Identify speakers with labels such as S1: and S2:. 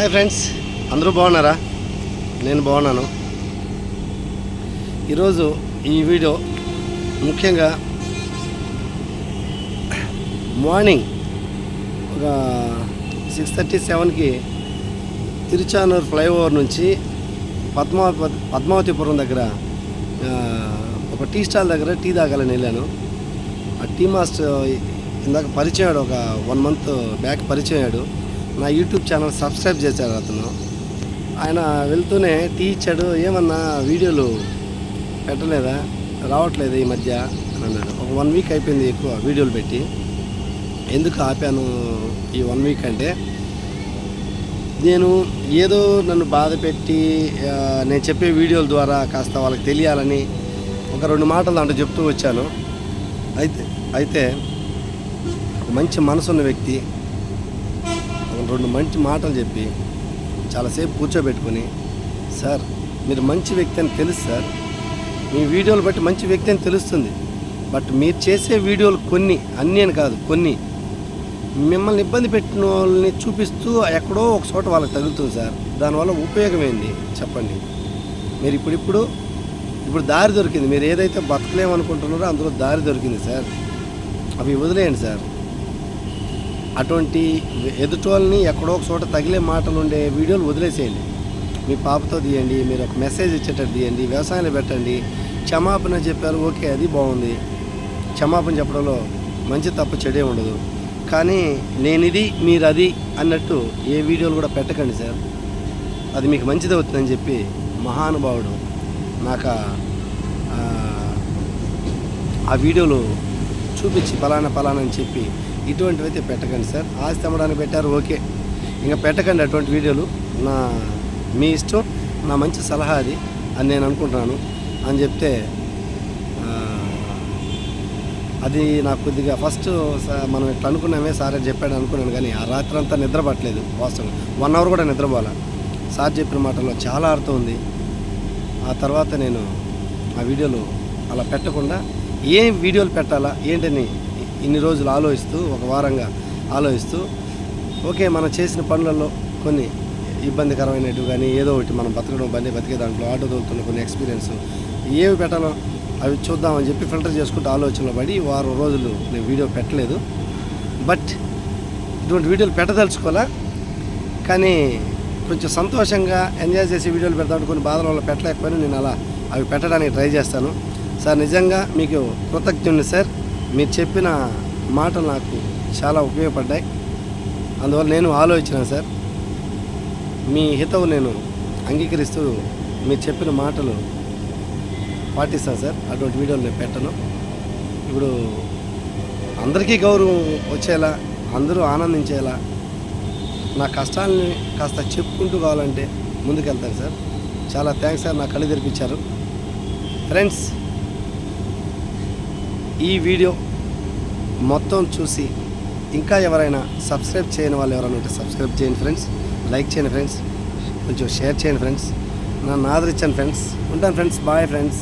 S1: Hi friends అందరూ బాగున్నారా? నేను బాగున్నాను. ఈరోజు ఈ వీడియో ముఖ్యంగా మార్నింగ్ ఒక సిక్స్ థర్టీ సెవెన్కి తిరుచానూరు ఫ్లైఓవర్ నుంచి పద్మావతి పద్మావతిపురం దగ్గర ఒక టీ స్టాల్ దగ్గర టీ తాగాలని వెళ్ళాను. ఆ టీ మాస్టర్ ఇందాక పరిచయాడు ఒక వన్ మంత్ బ్యాక్ పరిచయాడు నా యూట్యూబ్ ఛానల్ సబ్స్క్రైబ్ చేశాడు అతను. ఆయన వెళ్తూనే టీ ఇచ్చాడు ఏమన్నా వీడియోలు పెట్టలేదా? రావట్లేదు ఈ మధ్య? అని అన్నాడు. ఒక వన్ వీక్ అయిపోయింది ఎక్కువ వీడియోలు పెట్టి. ఎందుకు ఆపాను ఈ వన్ వీక్ అంటే? నేను ఏదో నన్ను బాధ పెట్టి నేను చెప్పే వీడియోల ద్వారా కాస్త వాళ్ళకి తెలియాలని ఒక రెండు మాటలు దాంట్లో చెప్తూ వచ్చాను. అయితే అయితే ఒక మంచి మనసున్న వ్యక్తి రెండు మంచి మాటలు చెప్పి చాలాసేపు కూర్చోబెట్టుకుని సార్ మీరు మంచి వ్యక్తి అని తెలుసు సార్. మీ వీడియోలు బట్టి మంచి వ్యక్తి అని తెలుస్తుంది. బట్ మీరు చేసే వీడియోలు కొన్ని అన్నీ అని కాదు కొన్ని. మిమ్మల్ని ఇబ్బంది పెట్టిన వాళ్ళని చూపిస్తూ ఎక్కడో ఒక చోట వాళ్ళకి తగులుతుంది సార్. దానివల్ల ఉపయోగం ఏంది? చెప్పండి. మీరు ఇప్పుడిప్పుడు ఇప్పుడు దారి దొరికింది. మీరు ఏదైతే బతకలేమనుకుంటున్నారో అందులో దారి దొరికింది సార్. అవి వదిలేయండి సార్. అటువంటి ఎదుటోళ్ళని ఎక్కడో ఒక చోట తగిలే మాటలు ఉండే వీడియోలు వదిలేసేయండి. మీ పాపతో తీయండి మీరు ఒక మెసేజ్ ఇచ్చేటట్టు తీయండి వ్యవసాయంలో పెట్టండి. క్షమాపణ చెప్పారు ఓకే అది బాగుంది. క్షమాపణ చెప్పడంలో మంచి తప్పు చెడే ఉండదు. కానీ నేను ఇది మీరు అది అన్నట్టు ఏ వీడియోలు కూడా పెట్టకండి సార్. అది మీకు మంచిది అవుతుందని చెప్పి మహానుభావుడు నాకు ఆ, వీడియోలు చూపించి ఫలానా పలానా అని చెప్పి ఇటువంటివి అయితే పెట్టకండి సార్. ఆస్తి అమ్మడానికి పెట్టారు ఓకే. ఇంకా పెట్టకండి అటువంటి వీడియోలు. నా మీ ఇష్టం నా మంచి సలహా అది అని నేను అనుకుంటున్నాను. అని చెప్తే అది నాకు కొద్దిగా ఫస్ట్ మనం ఇట్లా అనుకున్నామే సార్ అని చెప్పాడు అనుకున్నాను కానీ ఆ రాత్రి అంతా నిద్ర పట్టలేదు వాస్తవం వన్ అవర్ కూడా నిద్రపోలే సార్ చెప్పిన మాటల్లో చాలా అర్థం ఉంది. ఆ తర్వాత నేను ఆ వీడియోలు అలా పెట్టకుండా ఏం వీడియోలు పెట్టాలా? ఏంటని ఇన్ని రోజులు ఆలోచిస్తూ ఒక వారంగా ఆలోచిస్తూ ఓకే మనం చేసిన పనులలో కొన్ని ఇబ్బందికరమైనట్టు కానీ ఏదో ఒకటి మనం బతకడం బండి బతికే దాంట్లో ఆటో తోలుతున్న కొన్ని ఎక్స్పీరియన్స్ ఏవి పెట్టాలో అవి చూద్దామని చెప్పి ఫిల్టర్ చేసుకుంటూ ఆలోచనలో పడి వారం రోజులు నేను వీడియో పెట్టలేదు. బట్ ఇటువంటి వీడియోలు పెట్టదలుచుకోవాలా? కానీ కొంచెం సంతోషంగా ఎంజాయ్ చేసి వీడియోలు పెడతాను కొన్ని బాధల వల్ల పెట్టలేకపోయినా. నేను అలా అవి పెట్టడానికి ట్రై చేస్తాను. సార్ నిజంగా మీకు కృతజ్ఞుని సార్. మీరు చెప్పిన మాటలు నాకు చాలా ఉపయోగపడ్డాయి. అందువల్ల నేను ఆలోచించాను సార్ మీ హితవు నేను అంగీకరిస్తూ మీరు చెప్పిన మాటలు పాటిస్తాను సార్. అటువంటి వీడియోలు నేను పెట్టను. ఇప్పుడు అందరికీ గౌరవం వచ్చేలా అందరూ ఆనందించేలా నా కష్టాలని కాస్త చెప్పుకుంటూ కావాలంటే ముందుకెళ్తాను సార్. చాలా థ్యాంక్స్ సార్ నా కళ్ళు తెరిపించారు. ఫ్రెండ్స్ ఈ వీడియో మొత్తం చూసి ఇంకా ఎవరైనా సబ్స్క్రైబ్ చేయని వాళ్ళు ఎవరైనా ఉంటే సబ్స్క్రైబ్ చేయండి ఫ్రెండ్స్ లైక్ చేయండి ఫ్రెండ్స్ కొంచెం షేర్ చేయండి ఫ్రెండ్స్ నన్ను ఆదరించండి ఫ్రెండ్స్. ఉంటాను ఫ్రెండ్స్ బాయ్ ఫ్రెండ్స్.